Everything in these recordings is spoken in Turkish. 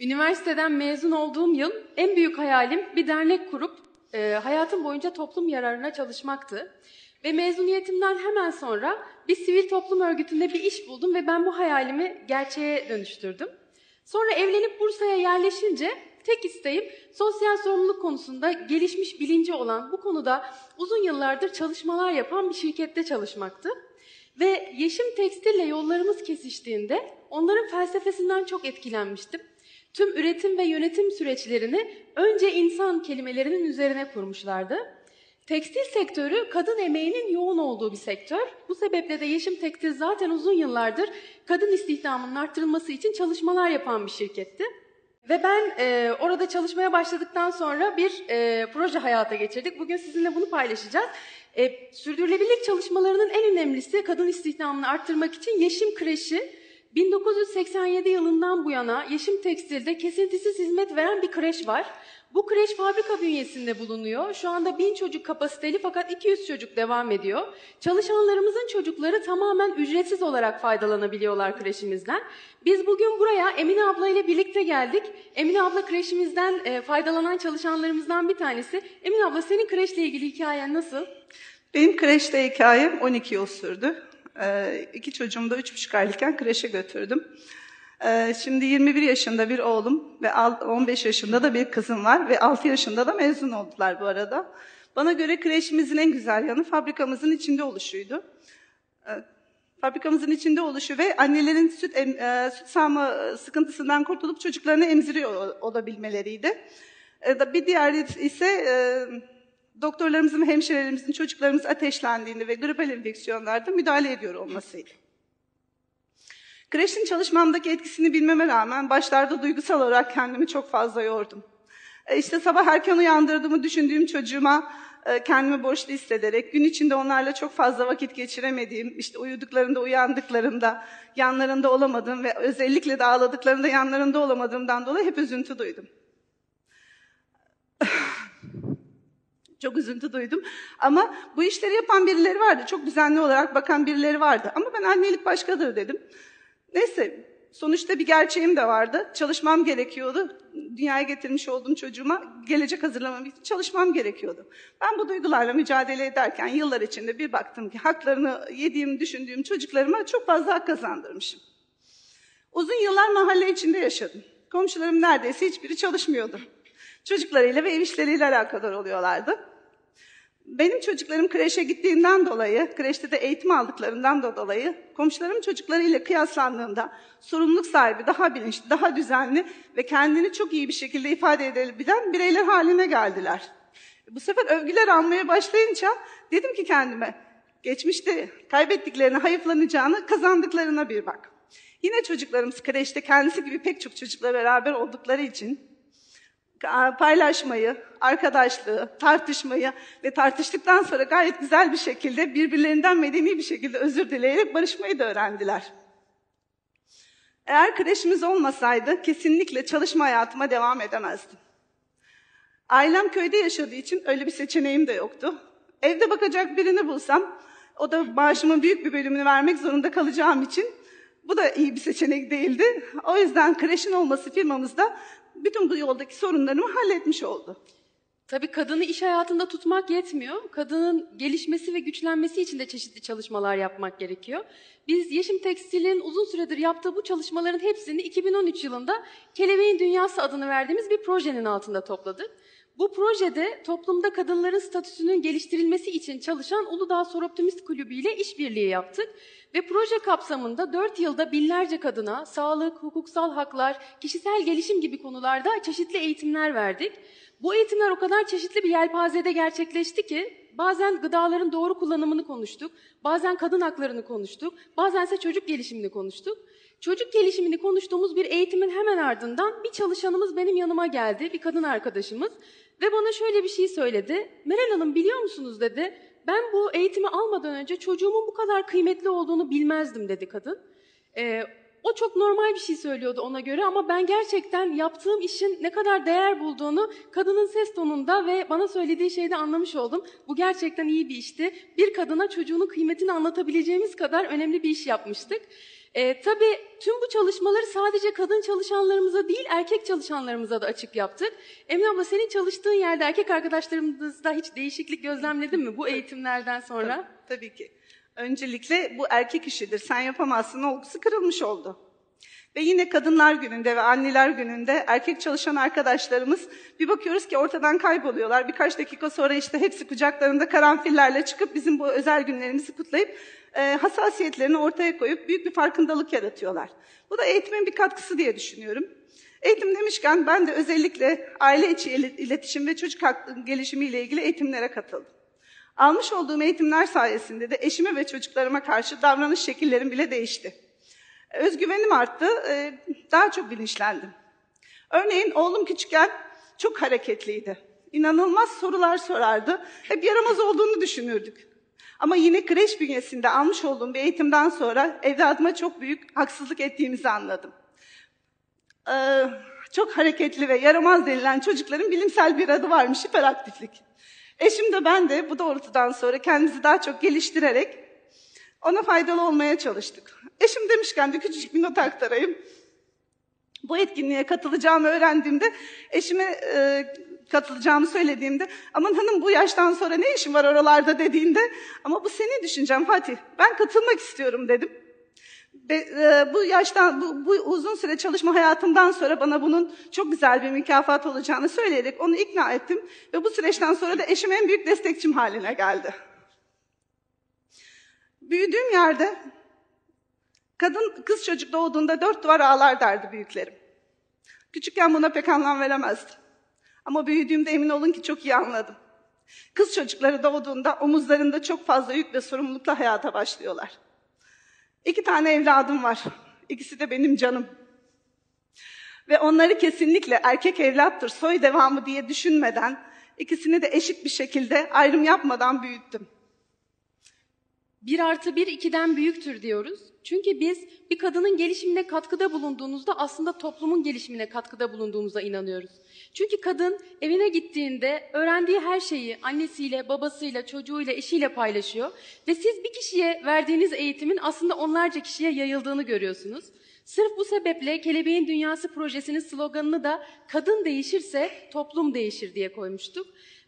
Üniversiteden mezun olduğum yıl en büyük hayalim bir dernek kurup e, hayatım boyunca toplum yararına çalışmaktı. Ve mezuniyetimden hemen sonra bir sivil toplum örgütünde bir iş buldum ve ben bu hayalimi gerçeğe dönüştürdüm. Sonra evlenip Bursa'ya yerleşince tek isteğim sosyal sorumluluk konusunda gelişmiş bilinci olan bu konuda uzun yıllardır çalışmalar yapan bir şirkette çalışmaktı. Ve Yeşim Tekstil'le yollarımız kesiştiğinde onların felsefesinden çok etkilenmiştim. Tüm üretim ve yönetim süreçlerini önce insan kelimelerinin üzerine kurmuşlardı. Tekstil sektörü kadın emeğinin yoğun olduğu bir sektör. Bu sebeple de Yeşim Tekstil zaten uzun yıllardır kadın istihdamının arttırılması için çalışmalar yapan bir şirketti. Ve ben e, orada çalışmaya başladıktan sonra bir e, proje hayata geçirdik. Bugün sizinle bunu paylaşacağız. E, sürdürülebilirlik çalışmalarının en önemlisi kadın istihdamını arttırmak için Yeşim Kreşi 1987 yılından bu yana Yeşim Tekstil'de kesintisiz hizmet veren bir kreş var. Bu kreş fabrika bünyesinde bulunuyor. Şu anda 1000 çocuk kapasiteli fakat 200 çocuk devam ediyor. Çalışanlarımızın çocukları tamamen ücretsiz olarak faydalanabiliyorlar kreşimizden. Biz bugün buraya Emine abla ile birlikte geldik. Emine abla kreşimizden e, faydalanan çalışanlarımızdan bir tanesi. Emine abla senin kreşle ilgili hikayen nasıl? Benim kreşte hikayem 12 yıl sürdü. Ee, iki da 3,5 aylıkken kreşe götürdüm. Ee, şimdi 21 yaşında bir oğlum ve 15 yaşında da bir kızım var ve 6 yaşında da mezun oldular bu arada. Bana göre kreşimizin en güzel yanı fabrikamızın içinde oluşuydu. Ee, fabrikamızın içinde oluşu ve annelerin süt, em, e, süt sağma sıkıntısından kurtulup çocuklarını emziriyor olabilmeleriydi. Ee, bir diğer ise e, doktorlarımızın hemşirelerimizin çocuklarımız ateşlendiğinde ve gripal enfeksiyonlarda müdahale ediyor olmasıydı. Kreşin çalışmamdaki etkisini bilmeme rağmen başlarda duygusal olarak kendimi çok fazla yordum. E işte sabah erken uyandırdığımı düşündüğüm çocuğuma e, kendimi borçlu hissederek, gün içinde onlarla çok fazla vakit geçiremediğim, işte uyuduklarında, uyandıklarında yanlarında olamadığım ve özellikle de ağladıklarında yanlarında olamadığımdan dolayı hep üzüntü duydum. Çok üzüntü duydum. Ama bu işleri yapan birileri vardı. Çok düzenli olarak bakan birileri vardı. Ama ben annelik başkadır dedim. Neyse sonuçta bir gerçeğim de vardı. Çalışmam gerekiyordu. Dünyaya getirmiş olduğum çocuğuma gelecek hazırlamam için çalışmam gerekiyordu. Ben bu duygularla mücadele ederken yıllar içinde bir baktım ki haklarını yediğim, düşündüğüm çocuklarıma çok fazla hak kazandırmışım. Uzun yıllar mahalle içinde yaşadım. Komşularım neredeyse hiçbiri çalışmıyordu. Çocuklarıyla ve ev işleriyle alakadar oluyorlardı. Benim çocuklarım kreşe gittiğinden dolayı, kreşte de eğitim aldıklarından da dolayı komşularım çocuklarıyla kıyaslandığında sorumluluk sahibi, daha bilinçli, daha düzenli ve kendini çok iyi bir şekilde ifade edebilen bireyler haline geldiler. Bu sefer övgüler almaya başlayınca dedim ki kendime, geçmişte kaybettiklerini, hayıflanacağını, kazandıklarına bir bak. Yine çocuklarımız kreşte kendisi gibi pek çok çocukla beraber oldukları için paylaşmayı, arkadaşlığı, tartışmayı ve tartıştıktan sonra gayet güzel bir şekilde birbirlerinden medeni bir şekilde özür dileyerek barışmayı da öğrendiler. Eğer kreşimiz olmasaydı kesinlikle çalışma hayatıma devam edemezdim. Ailem köyde yaşadığı için öyle bir seçeneğim de yoktu. Evde bakacak birini bulsam o da maaşımın büyük bir bölümünü vermek zorunda kalacağım için bu da iyi bir seçenek değildi. O yüzden kreşin olması firmamızda bütün bu yoldaki sorunlarımı halletmiş oldu. Tabii kadını iş hayatında tutmak yetmiyor. Kadının gelişmesi ve güçlenmesi için de çeşitli çalışmalar yapmak gerekiyor. Biz Yeşim Tekstil'in uzun süredir yaptığı bu çalışmaların hepsini 2013 yılında Kelebeğin Dünyası adını verdiğimiz bir projenin altında topladık. Bu projede toplumda kadınların statüsünün geliştirilmesi için çalışan Uludağ Soroptimist Kulübü ile işbirliği yaptık. Ve proje kapsamında 4 yılda binlerce kadına sağlık, hukuksal haklar, kişisel gelişim gibi konularda çeşitli eğitimler verdik. Bu eğitimler o kadar çeşitli bir yelpazede gerçekleşti ki bazen gıdaların doğru kullanımını konuştuk, bazen kadın haklarını konuştuk, bazen ise çocuk gelişimini konuştuk. Çocuk gelişimini konuştuğumuz bir eğitimin hemen ardından bir çalışanımız benim yanıma geldi, bir kadın arkadaşımız ve bana şöyle bir şey söyledi. Meral Hanım biliyor musunuz dedi, ben bu eğitimi almadan önce çocuğumun bu kadar kıymetli olduğunu bilmezdim dedi kadın. Ee, O çok normal bir şey söylüyordu ona göre ama ben gerçekten yaptığım işin ne kadar değer bulduğunu kadının ses tonunda ve bana söylediği şeyde anlamış oldum. Bu gerçekten iyi bir işti. Bir kadına çocuğunun kıymetini anlatabileceğimiz kadar önemli bir iş yapmıştık. Ee, tabii tüm bu çalışmaları sadece kadın çalışanlarımıza değil erkek çalışanlarımıza da açık yaptık. Emine abla senin çalıştığın yerde erkek arkadaşlarımızda hiç değişiklik gözlemledin mi bu eğitimlerden sonra? Tabii ki. Öncelikle bu erkek işidir, sen yapamazsın olgusu kırılmış oldu. Ve yine Kadınlar Günü'nde ve Anneler Günü'nde erkek çalışan arkadaşlarımız bir bakıyoruz ki ortadan kayboluyorlar. Birkaç dakika sonra işte hepsi kucaklarında karanfillerle çıkıp bizim bu özel günlerimizi kutlayıp e, hassasiyetlerini ortaya koyup büyük bir farkındalık yaratıyorlar. Bu da eğitimin bir katkısı diye düşünüyorum. Eğitim demişken ben de özellikle aile içi il- iletişim ve çocuk hakları gelişimiyle ilgili eğitimlere katıldım. Almış olduğum eğitimler sayesinde de eşime ve çocuklarıma karşı davranış şekillerim bile değişti. Özgüvenim arttı, e, daha çok bilinçlendim. Örneğin oğlum küçükken çok hareketliydi. İnanılmaz sorular sorardı. Hep yaramaz olduğunu düşünürdük. Ama yine kreş bünyesinde almış olduğum bir eğitimden sonra evladıma çok büyük haksızlık ettiğimizi anladım. Ee, çok hareketli ve yaramaz denilen çocukların bilimsel bir adı varmış, hiperaktiflik. Eşim de ben de bu doğrultudan sonra kendimizi daha çok geliştirerek ona faydalı olmaya çalıştık. Eşim demişken de küçücük bir not aktarayım. Bu etkinliğe katılacağımı öğrendiğimde, eşime e, katılacağımı söylediğimde, aman hanım bu yaştan sonra ne işin var oralarda dediğinde, ama bu senin düşüncen Fatih, ben katılmak istiyorum dedim. Ve, e, bu yaştan, bu, bu uzun süre çalışma hayatımdan sonra bana bunun çok güzel bir mükafat olacağını söyleyerek onu ikna ettim. Ve bu süreçten sonra da eşim en büyük destekçim haline geldi. Büyüdüğüm yerde kadın kız çocuk doğduğunda dört duvar ağlar derdi büyüklerim. Küçükken buna pek anlam veremezdim. Ama büyüdüğümde emin olun ki çok iyi anladım. Kız çocukları doğduğunda omuzlarında çok fazla yük ve sorumlulukla hayata başlıyorlar. İki tane evladım var. İkisi de benim canım. Ve onları kesinlikle erkek evlattır, soy devamı diye düşünmeden, ikisini de eşit bir şekilde ayrım yapmadan büyüttüm. Bir artı bir ikiden büyüktür diyoruz. Çünkü biz bir kadının gelişimine katkıda bulunduğunuzda aslında toplumun gelişimine katkıda bulunduğumuza inanıyoruz. Çünkü kadın evine gittiğinde öğrendiği her şeyi annesiyle, babasıyla, çocuğuyla, eşiyle paylaşıyor. Ve siz bir kişiye verdiğiniz eğitimin aslında onlarca kişiye yayıldığını görüyorsunuz. Sırf bu sebeple Kelebeğin Dünyası projesinin sloganını da kadın değişirse toplum değişir diye koymuştuk.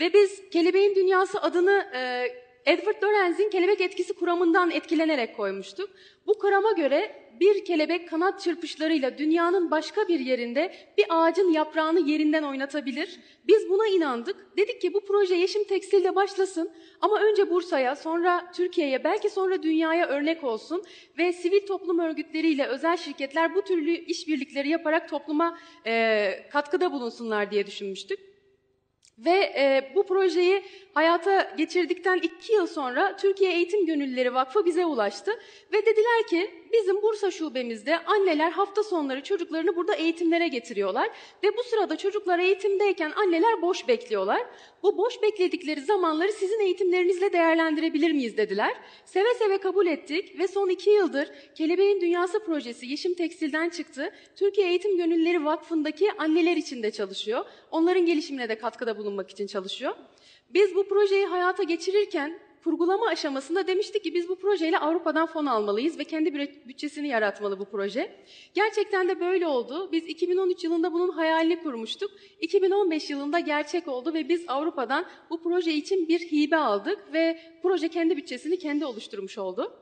Ve biz Kelebeğin Dünyası adını e, Edward Lorenz'in kelebek etkisi kuramından etkilenerek koymuştuk. Bu kurama göre bir kelebek kanat çırpışlarıyla dünyanın başka bir yerinde bir ağacın yaprağını yerinden oynatabilir. Biz buna inandık. Dedik ki bu proje Yeşim Tekstil'de başlasın ama önce Bursa'ya, sonra Türkiye'ye, belki sonra dünyaya örnek olsun ve sivil toplum örgütleriyle özel şirketler bu türlü işbirlikleri yaparak topluma e, katkıda bulunsunlar diye düşünmüştük. Ve e, bu projeyi hayata geçirdikten iki yıl sonra Türkiye Eğitim Gönüllüleri Vakfı bize ulaştı. Ve dediler ki bizim Bursa şubemizde anneler hafta sonları çocuklarını burada eğitimlere getiriyorlar. Ve bu sırada çocuklar eğitimdeyken anneler boş bekliyorlar. Bu boş bekledikleri zamanları sizin eğitimlerinizle değerlendirebilir miyiz dediler. Seve seve kabul ettik ve son iki yıldır Kelebeğin Dünyası projesi Yeşim Tekstil'den çıktı. Türkiye Eğitim Gönüllüleri Vakfı'ndaki anneler için de çalışıyor. Onların gelişimine de katkıda bulunmak için çalışıyor. Biz bu projeyi hayata geçirirken kurgulama aşamasında demiştik ki biz bu projeyle Avrupa'dan fon almalıyız ve kendi bütçesini yaratmalı bu proje. Gerçekten de böyle oldu. Biz 2013 yılında bunun hayalini kurmuştuk. 2015 yılında gerçek oldu ve biz Avrupa'dan bu proje için bir hibe aldık ve proje kendi bütçesini kendi oluşturmuş oldu.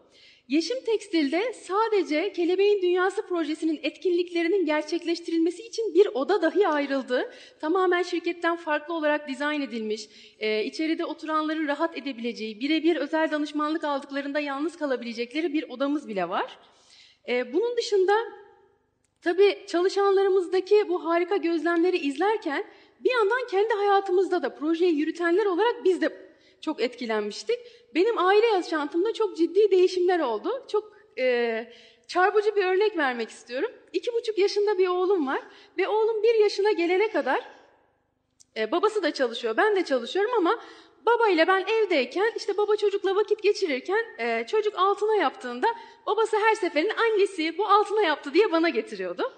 Yeşim Tekstil'de sadece Kelebeğin Dünyası projesinin etkinliklerinin gerçekleştirilmesi için bir oda dahi ayrıldı. Tamamen şirketten farklı olarak dizayn edilmiş, e, içeride oturanların rahat edebileceği, birebir özel danışmanlık aldıklarında yalnız kalabilecekleri bir odamız bile var. E, bunun dışında tabii çalışanlarımızdaki bu harika gözlemleri izlerken bir yandan kendi hayatımızda da projeyi yürütenler olarak biz de çok etkilenmiştik. Benim aile yaşantımda çok ciddi değişimler oldu. Çok e, çarpıcı bir örnek vermek istiyorum. İki buçuk yaşında bir oğlum var ve oğlum bir yaşına gelene kadar e, babası da çalışıyor, ben de çalışıyorum ama baba ile ben evdeyken işte baba çocukla vakit geçirirken e, çocuk altına yaptığında babası her seferinde annesi bu altına yaptı diye bana getiriyordu.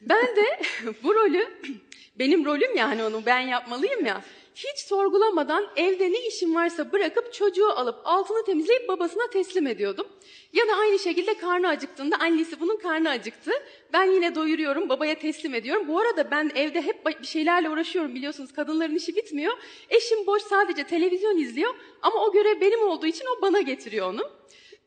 Ben de bu rolü benim rolüm yani onu ben yapmalıyım ya. Hiç sorgulamadan evde ne işim varsa bırakıp çocuğu alıp altını temizleyip babasına teslim ediyordum. Ya da aynı şekilde karnı acıktığında annesi bunun karnı acıktı. Ben yine doyuruyorum, babaya teslim ediyorum. Bu arada ben evde hep bir şeylerle uğraşıyorum biliyorsunuz. Kadınların işi bitmiyor. Eşim boş sadece televizyon izliyor ama o görev benim olduğu için o bana getiriyor onu.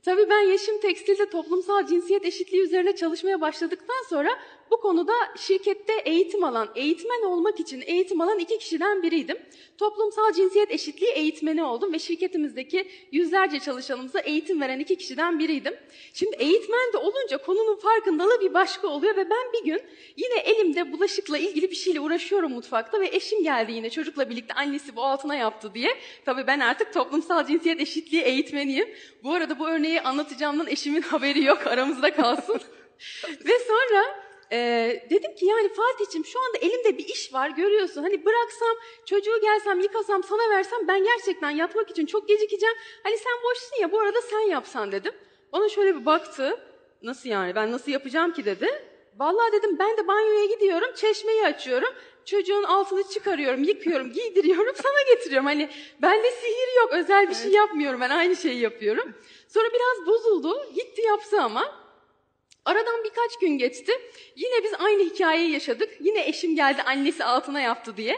Tabii ben Yeşim Tekstil'de toplumsal cinsiyet eşitliği üzerine çalışmaya başladıktan sonra bu konuda şirkette eğitim alan, eğitmen olmak için eğitim alan iki kişiden biriydim. Toplumsal cinsiyet eşitliği eğitmeni oldum ve şirketimizdeki yüzlerce çalışanımıza eğitim veren iki kişiden biriydim. Şimdi eğitmen de olunca konunun farkındalığı bir başka oluyor ve ben bir gün yine elimde bulaşıkla ilgili bir şeyle uğraşıyorum mutfakta ve eşim geldi yine çocukla birlikte annesi bu altına yaptı diye. Tabii ben artık toplumsal cinsiyet eşitliği eğitmeniyim. Bu arada bu örneği anlatacağımdan eşimin haberi yok aramızda kalsın. ve sonra e, dedim ki yani Fatih'ciğim şu anda elimde bir iş var görüyorsun. Hani bıraksam çocuğu gelsem yıkasam sana versem ben gerçekten yatmak için çok gecikeceğim. Hani sen boşsun ya bu arada sen yapsan dedim. Bana şöyle bir baktı. Nasıl yani ben nasıl yapacağım ki dedi. Vallahi dedim ben de banyoya gidiyorum çeşmeyi açıyorum. Çocuğun altını çıkarıyorum, yıkıyorum, giydiriyorum, sana getiriyorum. Hani bende sihir yok, özel bir şey yapmıyorum. Ben aynı şeyi yapıyorum. Sonra biraz bozuldu, gitti yaptı ama. Aradan birkaç gün geçti. Yine biz aynı hikayeyi yaşadık. Yine eşim geldi annesi altına yaptı diye.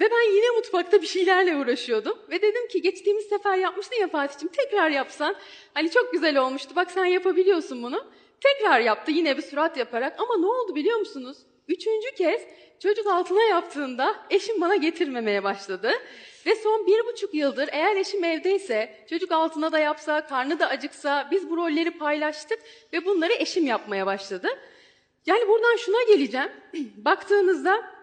Ve ben yine mutfakta bir şeylerle uğraşıyordum. Ve dedim ki geçtiğimiz sefer yapmıştın ya Fatih'ciğim tekrar yapsan. Hani çok güzel olmuştu bak sen yapabiliyorsun bunu. Tekrar yaptı yine bir surat yaparak ama ne oldu biliyor musunuz? Üçüncü kez çocuk altına yaptığında eşim bana getirmemeye başladı. Ve son bir buçuk yıldır eğer eşim evdeyse, çocuk altına da yapsa, karnı da acıksa biz bu rolleri paylaştık ve bunları eşim yapmaya başladı. Yani buradan şuna geleceğim. Baktığınızda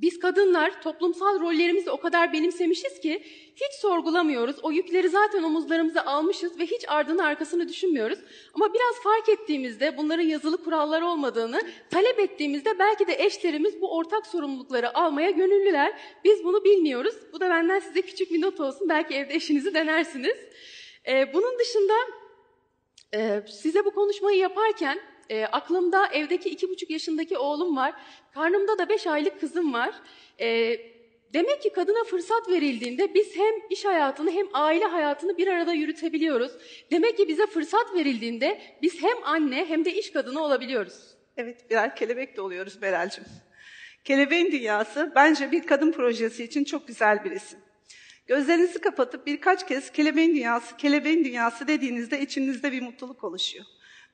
biz kadınlar toplumsal rollerimizi o kadar benimsemişiz ki hiç sorgulamıyoruz. O yükleri zaten omuzlarımıza almışız ve hiç ardını arkasını düşünmüyoruz. Ama biraz fark ettiğimizde bunların yazılı kurallar olmadığını talep ettiğimizde belki de eşlerimiz bu ortak sorumlulukları almaya gönüllüler. Biz bunu bilmiyoruz. Bu da benden size küçük bir not olsun. Belki evde eşinizi denersiniz. Ee, bunun dışında ee, size bu konuşmayı yaparken e, aklımda evdeki iki buçuk yaşındaki oğlum var. Karnımda da beş aylık kızım var. Ee, demek ki kadına fırsat verildiğinde biz hem iş hayatını hem aile hayatını bir arada yürütebiliyoruz. Demek ki bize fırsat verildiğinde biz hem anne hem de iş kadını olabiliyoruz. Evet, birer kelebek de oluyoruz Berel'cim. Kelebeğin Dünyası bence bir kadın projesi için çok güzel bir isim. Gözlerinizi kapatıp birkaç kez kelebeğin dünyası, kelebeğin dünyası dediğinizde içinizde bir mutluluk oluşuyor.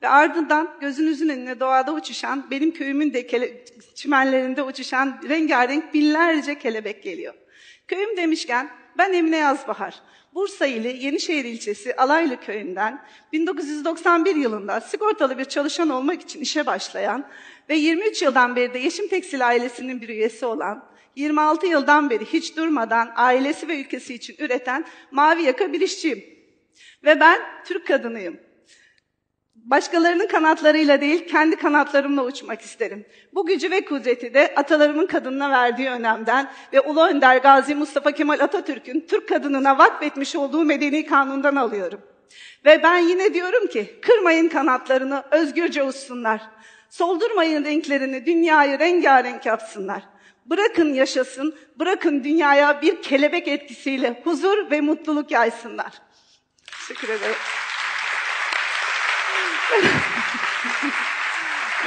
Ve ardından gözünüzün önüne doğada uçuşan, benim köyümün de kele, çimenlerinde uçuşan rengarenk binlerce kelebek geliyor. Köyüm demişken ben Emine Yazbahar. Bursa ili Yenişehir ilçesi Alaylı köyünden 1991 yılında sigortalı bir çalışan olmak için işe başlayan ve 23 yıldan beri de Yeşim Tekstil ailesinin bir üyesi olan, 26 yıldan beri hiç durmadan ailesi ve ülkesi için üreten mavi yaka bir işçiyim. Ve ben Türk kadınıyım. Başkalarının kanatlarıyla değil, kendi kanatlarımla uçmak isterim. Bu gücü ve kudreti de atalarımın kadınına verdiği önemden ve Ulu Önder Gazi Mustafa Kemal Atatürk'ün Türk kadınına vakfetmiş olduğu medeni kanundan alıyorum. Ve ben yine diyorum ki, kırmayın kanatlarını, özgürce uçsunlar. Soldurmayın renklerini, dünyayı rengarenk yapsınlar. Bırakın yaşasın, bırakın dünyaya bir kelebek etkisiyle huzur ve mutluluk yaysınlar. Teşekkür ederim.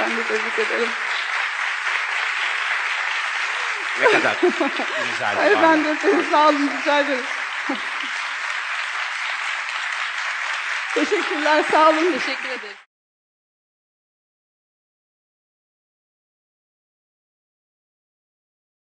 Ben de tebrik ederim. Ne kadar güzel. Hayır, var. ben de efendim sağ olun, rica ederim. Teşekkürler, sağ olun. Teşekkür ederim.